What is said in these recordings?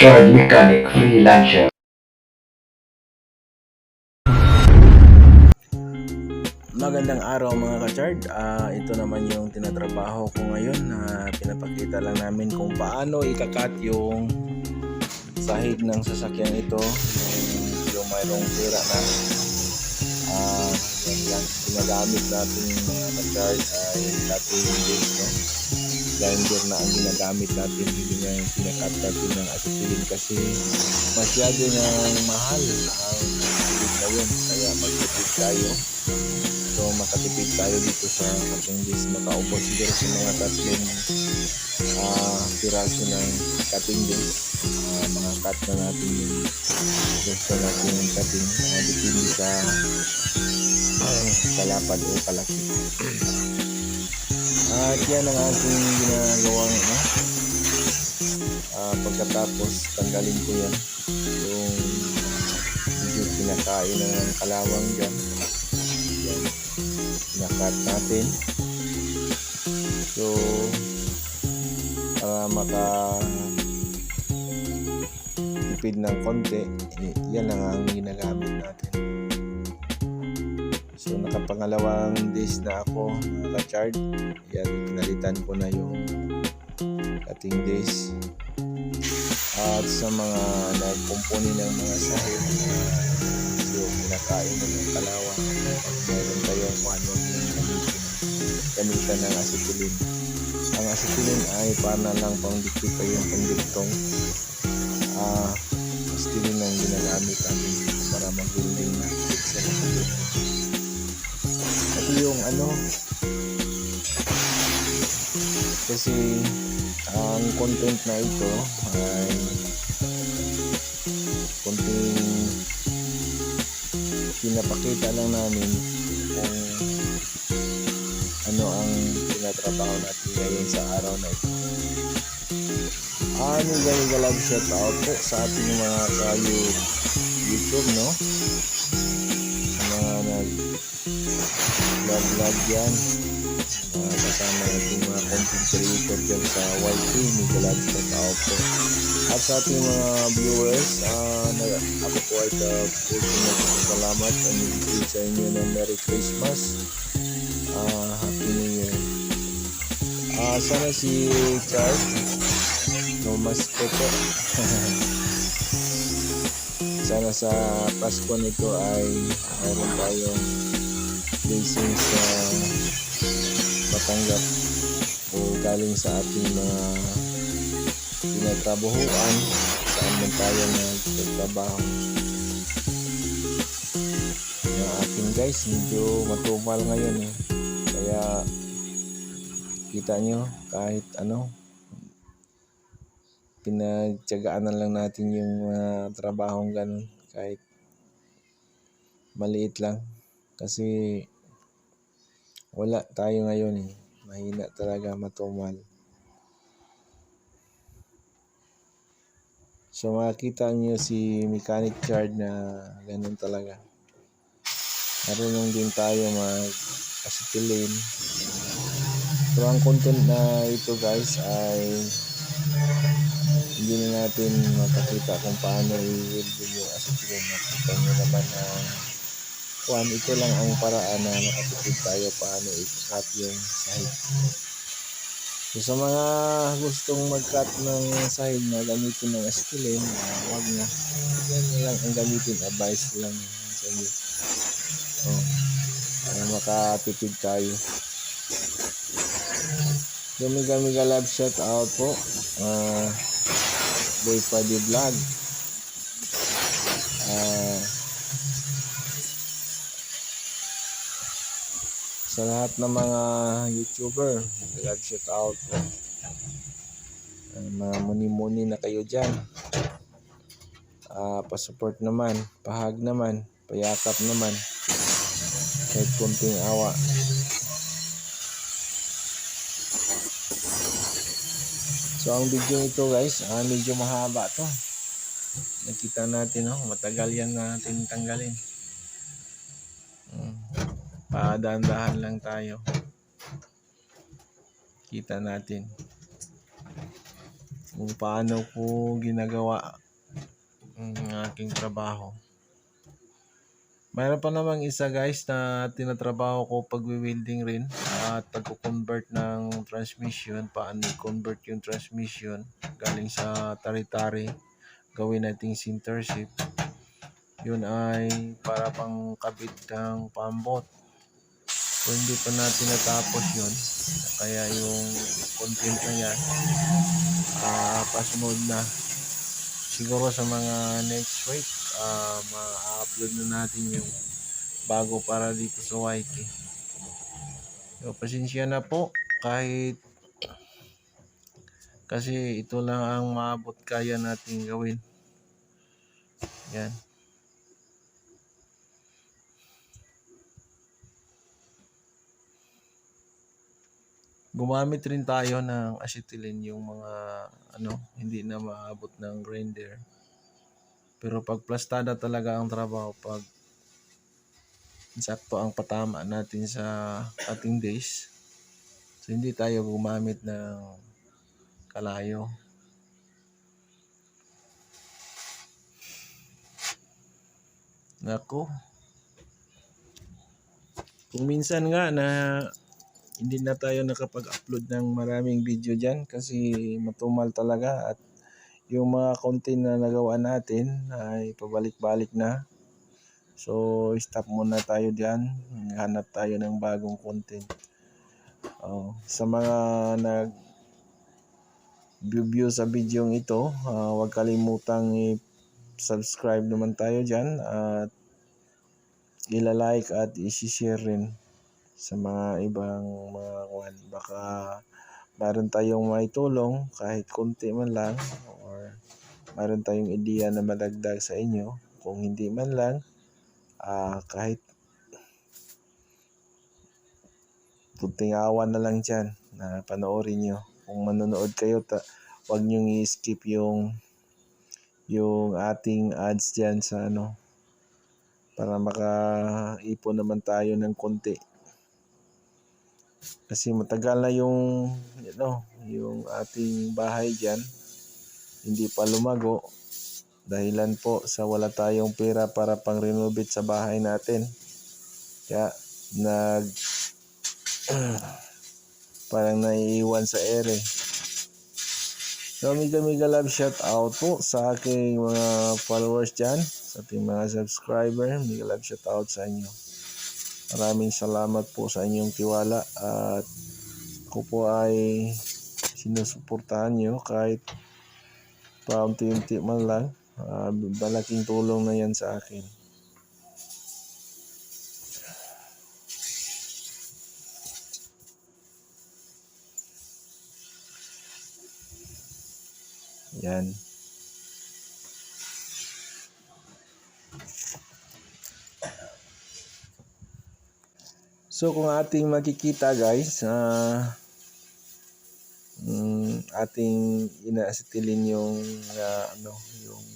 Chard Mechanic Freelancer. Magandang araw mga ka-chard. Ah, ito naman yung tinatrabaho ko ngayon na pinapakita lang namin kung paano ikakat yung sahig ng sasakyan ito yung, yung mayroong sira na ah, yan lang ginagamit natin yung mga ka-chard ay cutting disc no? Grinder na ang ginagamit natin hindi na yung pinakat natin ng acetylene kasi masyado nang mahal ang acetylene ngayon kaya magtipid tayo So makatipid tayo dito sa cutting disc. Makaubos siguro sa mga tatlong ah piraso ng cutting disc. Ah, mga cut na natin yung gusto natin yung cutting. Uh, depende sa ah, kalapad o kalaki. At yan ang aking ginagawang ano. Ah, pagkatapos tanggalin ko yan. Yung medyo pinakain na ng kalawang dyan yan pinakat natin so para maka tipid ng konti eh, yan lang ang ginagamit natin so nakapangalawang days na ako naka-chart yan pinalitan ko na yung cutting days. At sa mga nagkumpuni ng mga sahig so pinakain mo ng kalawa. Meron tayong ano gamitan ng acetylene. Ang acetylene ay para lang pang dikit pa yung pandiktong ah acetylene ang ginagamit natin para mag-welding na sa acetylene ito yung ano kasi ang content na ito ay konting pinapakita lang namin kung ano ang tinatrabaho natin ngayon sa araw na ito. Ano ganyan galag shout out po sa ating mga kayo YouTube no? Vlog vlog yan. Mga kasama natin mga content creator dyan sa YT po. At sa ating mga viewers ah, na, ako po ay ka-puso salamat at nagigil sa inyo ng Merry Christmas. Ah, Happy New Year. Ah, sana si Charles no mas po. Po sana sa Pasko nito ay mayroon tayong blessings sa matanggap o galing sa ating mga pinagtrabahuan saan man tayo nagtatrabaho. Yung akin guys medyo matumal ngayon eh. Kaya kita nyo kahit ano pinagtsagaan na lang natin yung mga trabahong ganun. Kahit maliit lang. Kasi wala tayo ngayon eh mahina talaga matumal So makikita niyo si mechanic chart na ganun talaga. Marunong din tayo mag acetylene. So ang content na ito guys ay hindi na natin mapakita kung paano i-welding yung acetylene. Nakita nyo naman na kuhan, ito lang ang paraan na makatipid tayo paano i-cut yung sahig. So, sa mga gustong mag-cut ng sahig na gamitin ng acetylene, uh, wag na. Yan lang ang gamitin. Advice lang sa inyo. Oh, para makatipid tayo. Gamiga Miga Love shout out po. Uh, Boy Paddy Vlog. Sa lahat ng mga YouTuber, nag shout out. Uh, mga muni-muni na kayo dyan. Ah, pasupport naman, pahag naman, payakap naman. Kahit kunting awa. So ang video ito guys, ah, medyo mahaba to. Nakita natin, oh, matagal yan natin tanggalin. Padandahan lang tayo. Kita natin. kung paano ko ginagawa ang aking trabaho. Mayroon pa namang isa guys na tinatrabaho ko pag welding rin at pagko-convert ng transmission, paano i-convert yung transmission galing sa tari-tari, gawin nating centership. Yun ay para pang kabit ng pambot. Kung hindi pa natin natapos yun, kaya yung content na yan, ah pass mode na. Siguro sa mga next week, ah ma-upload na natin yung bago para dito sa YK. So, pasensya na po kahit kasi ito lang ang maabot kaya nating gawin. Yan. Gumamit rin tayo ng acetylene yung mga ano, hindi na maabot ng grinder. Pero pag plastada talaga ang trabaho, pag sakto ang patama natin sa cutting days, so hindi tayo gumamit ng kalayo. Nako. Kung minsan nga na hindi na tayo nakapag-upload ng maraming video dyan kasi matumal talaga at yung mga content na nagawa natin ay pabalik-balik na. So, stop muna tayo dyan. Hanap tayo ng bagong content. Oh, sa mga nag view sa video ito, ah, huwag kalimutang i-subscribe naman tayo dyan at ila-like at i-share rin sa mga ibang mga kwan. Baka mayroon tayong maitulong kahit konti man lang or mayroon tayong ideya na madagdag sa inyo. Kung hindi man lang, ah kahit kunting awan na lang dyan na panoorin nyo. Kung manonood kayo, ta- huwag nyo i-skip yung yung ating ads dyan sa ano para makaipon naman tayo ng konti. Kasi matagal na yung you know, yung ating bahay diyan hindi pa lumago dahilan po sa wala tayong pera para pang-renovate sa bahay natin. Kaya nag parang naiiwan sa ere. So, mega mega love shout out po sa aking mga followers dyan, sa ating mga subscriber. Mega love shout out sa inyo. Maraming salamat po sa inyong tiwala at ako po ay sinusuportahan nyo kahit paunti-unti man lang. Malaking tulong na yan sa akin. Yan. So kung ating makikita guys, ah mm, ating inaasitilin yung ah, ano, yung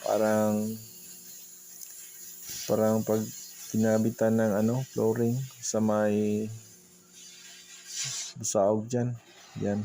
parang parang pag pinabitan ng ano, flooring sa may busaog dyan. Yan.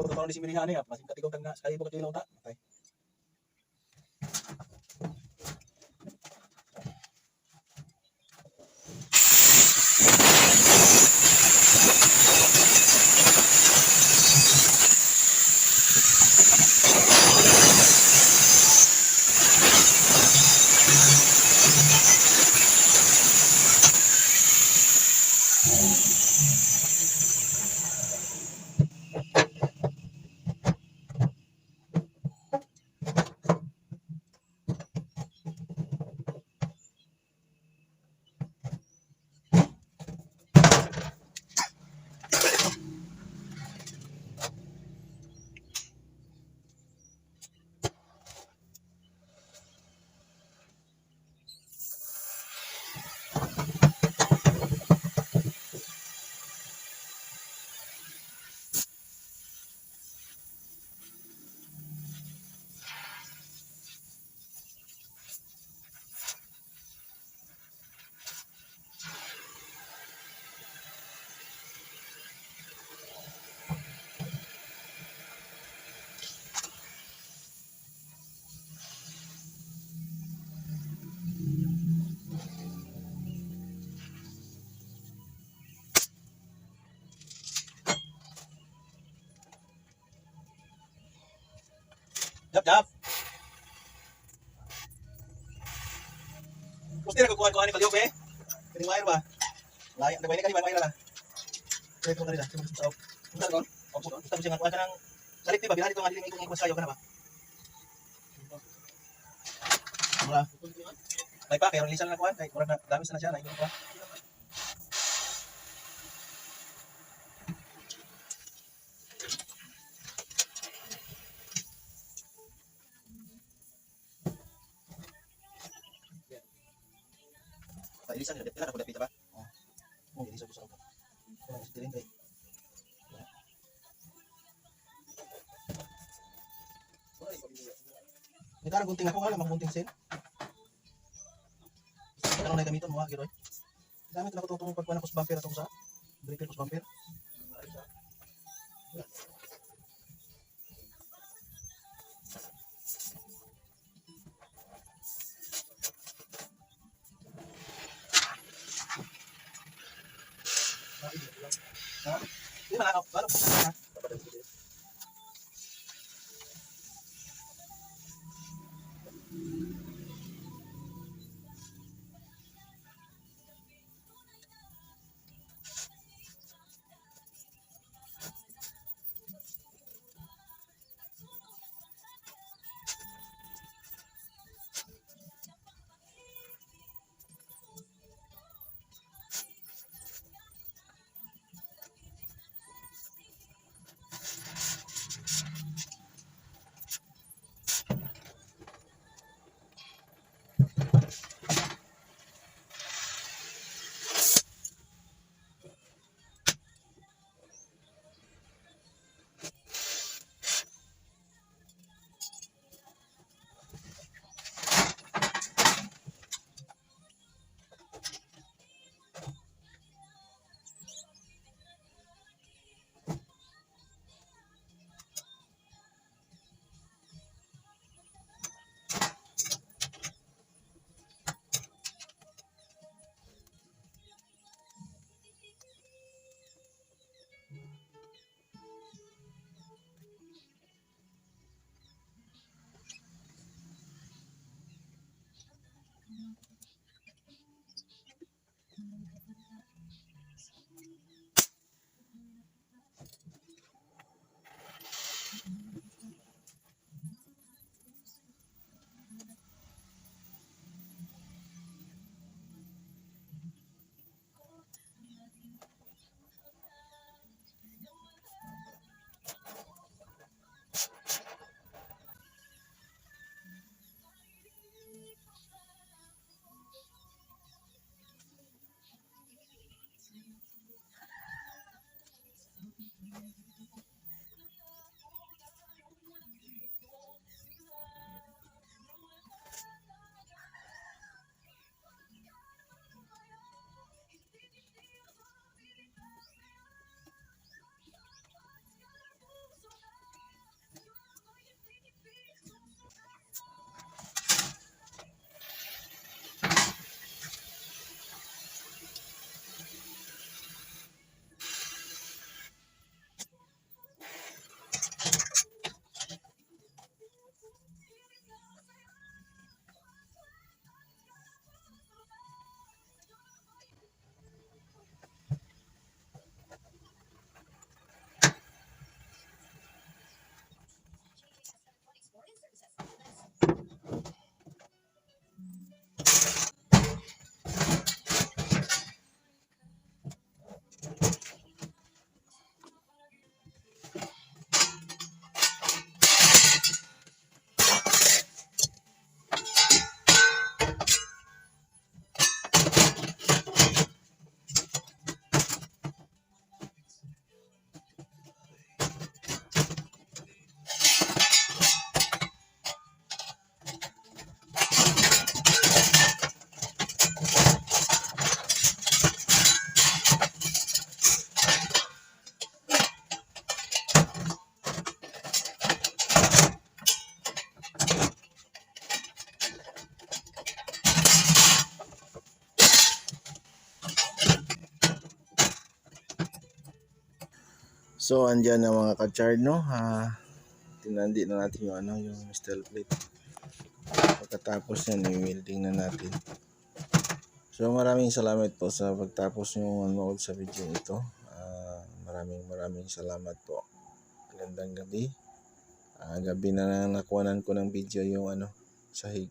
Puro taon di similihan niya, pasin katigong tanga sa kalibo ka kilong ta. Okay. Jap. Gusto na kukuha ko ani paliw be. Kini wire ba? Layak na ba ini kan wire lah. Kaya ko kanila, sa sa. Unta kon. Opo, unta mo siya nga kuha ka ng salit ba bilhan ito nga dili ko ngikos kayo kana ba? Wala. May pa kaya lisan na kuha kay kurang na dami sa na siya na ito kuha. Gunting ako wala magunting sin. Ano na gamiton mo ha, giroy? Gamit na ko tutong pagkuha na kus bumper atong sa. Breaker kus bumper. Hindi na ako. Ano po So, andyan na mga ka-chard, no? Ha, tinandi na natin yung ano, yung steel plate. Pagkatapos yan, i-welding na natin. So, maraming salamat po sa pagtapos nyo manood sa video ito. Ah, maraming maraming salamat po. Magandang gabi. Ah, gabi na nakuhanan ko ng video yung ano, sahig.